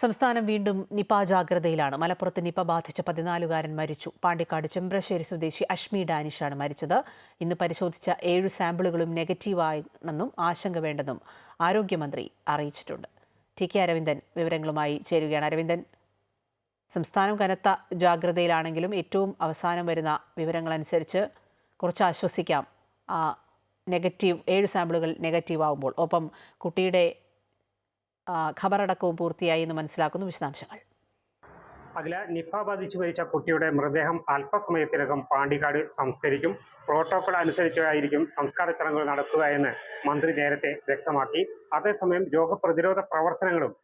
സംസ്ഥാനം വീണ്ടും നിപ ജാഗ്രതയിലാണ്. മലപ്പുറത്ത് നിപ ബാധിച്ച പതിനാലുകാരൻ മരിച്ചു. പാണ്ടിക്കാട് ചെമ്പ്രശ്ശേരി സ്വദേശി അഷ്മി ഡാനിഷാണ് മരിച്ചത്. ഇന്ന് പരിശോധിച്ച ഏഴ് സാമ്പിളുകളും നെഗറ്റീവാണെന്നും ആശങ്ക വേണ്ടെന്നും ആരോഗ്യമന്ത്രി അറിയിച്ചിട്ടുണ്ട്. ടി കെ അരവിന്ദൻ വിവരങ്ങളുമായി ചേരുകയാണ്. അരവിന്ദൻ സംസ്ഥാനം കനത്ത ജാഗ്രതയിലാണെങ്കിലും ഏറ്റവും അവസാനം വരുന്ന വിവരങ്ങളനുസരിച്ച് കുറച്ച് ആശ്വസിക്കാം. നെഗറ്റീവ് ഏഴ് സാമ്പിളുകൾ നെഗറ്റീവ് ആവുമ്പോൾ ഒപ്പം കുട്ടിയുടെ ഖബറടക്കവും പൂർത്തിയായി എന്ന് മനസ്സിലാക്കുന്നു വിശദാംശങ്ങൾ. അഖില നിപ്പ ബാധിച്ചു മരിച്ച കുട്ടിയുടെ മൃതദേഹം അല്പസമയത്തിനകം പാണ്ടിക്കാട് സംസ്കരിക്കും. പ്രോട്ടോകോൾ അനുസരിച്ചായിരിക്കും സംസ്കാര ചടങ്ങുകൾ നടക്കുക എന്ന് മന്ത്രി നേരത്തെ വ്യക്തമാക്കി. അതേസമയം രോഗപ്രതിരോധ പ്രവർത്തനങ്ങളും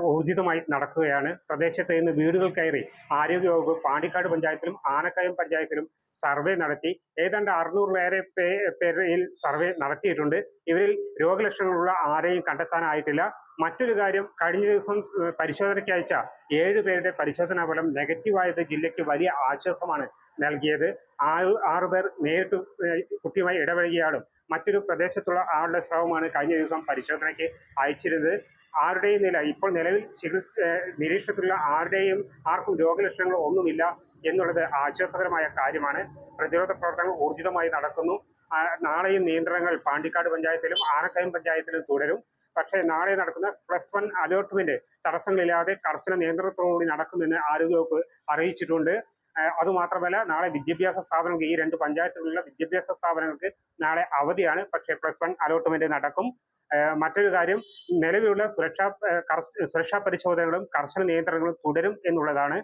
ഊർജിതമായി നടക്കുകയാണ്. പ്രദേശത്ത് നിന്ന് വീടുകൾ കയറി ആരോഗ്യവകുപ്പ് പാണ്ടിക്കാട് പഞ്ചായത്തിലും ആനക്കയം പഞ്ചായത്തിലും സർവേ നടത്തി. ഏതാണ്ട് അറുന്നൂറിലേറെ പേ- പേരിൽ സർവേ നടത്തിയിട്ടുണ്ട്. ഇവരിൽ രോഗലക്ഷണങ്ങളുള്ള ആരെയും കണ്ടെത്താനായിട്ടില്ല. മറ്റൊരു കാര്യം കഴിഞ്ഞ ദിവസം പരിശോധനയ്ക്ക് അയച്ച ഏഴ് പേരുടെ പരിശോധനാ ഫലം നെഗറ്റീവായത് ജില്ലയ്ക്ക് വലിയ ആശ്വാസമാണ് നൽകിയത്. ആറ് ആറു പേർ നേരിട്ട് കുട്ടിയുമായി ഇടപഴകിയാളും മറ്റൊരു പ്രദേശത്തുള്ള ആളുടെ സ്രവമാണ് കഴിഞ്ഞ ദിവസം പരിശോധനയ്ക്ക് അയച്ചിരുന്നത്. ആരുടെയും നില ഇപ്പോൾ നിലവിൽ ചികിത്സ നിരീക്ഷണത്തിലുള്ള ആരുടെയും ആർക്കും രോഗലക്ഷണങ്ങൾ ഒന്നുമില്ല എന്നുള്ളത് ആശ്വാസകരമായ കാര്യമാണ്. പ്രതിരോധ പ്രവർത്തനങ്ങൾ ഊർജിതമായി നടക്കുന്നു. നാളെയും നിയന്ത്രണങ്ങൾ പാണ്ടിക്കാട് പഞ്ചായത്തിലും ആനക്കയം പഞ്ചായത്തിലും തുടരും. പക്ഷേ നാളെ നടക്കുന്ന പ്ലസ് വൺ അലോട്ട്മെന്റ് തടസ്സങ്ങളില്ലാതെ കർശന നിയന്ത്രണത്തോടുകൂടി നടക്കുമെന്ന് ആരോഗ്യവകുപ്പ് അറിയിച്ചിട്ടുണ്ട്. അതുമാത്രമല്ല നാളെ വിദ്യാഭ്യാസ സ്ഥാപനങ്ങൾക്ക് ഈ രണ്ട് പഞ്ചായത്തുകളിലുള്ള വിദ്യാഭ്യാസ സ്ഥാപനങ്ങൾക്ക് നാളെ അവധിയാണ്. പക്ഷേ പ്ലസ് വൺ അലോട്ട്മെന്റ് നടക്കും. മറ്റൊരു കാര്യം നിലവിലുള്ള സുരക്ഷാ സുരക്ഷാ പരിശോധനകളും കർശന നിയന്ത്രണങ്ങളും തുടരും എന്നുള്ളതാണ്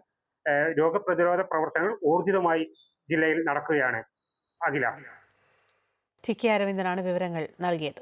രോഗപ്രതിരോധ പ്രവർത്തനങ്ങൾ ഊർജിതമായി ജില്ലയിൽ നടക്കുകയാണ്. അഖില. ടി കെ അരവിന്ദനാണ് വിവരങ്ങൾ നൽകിയത്.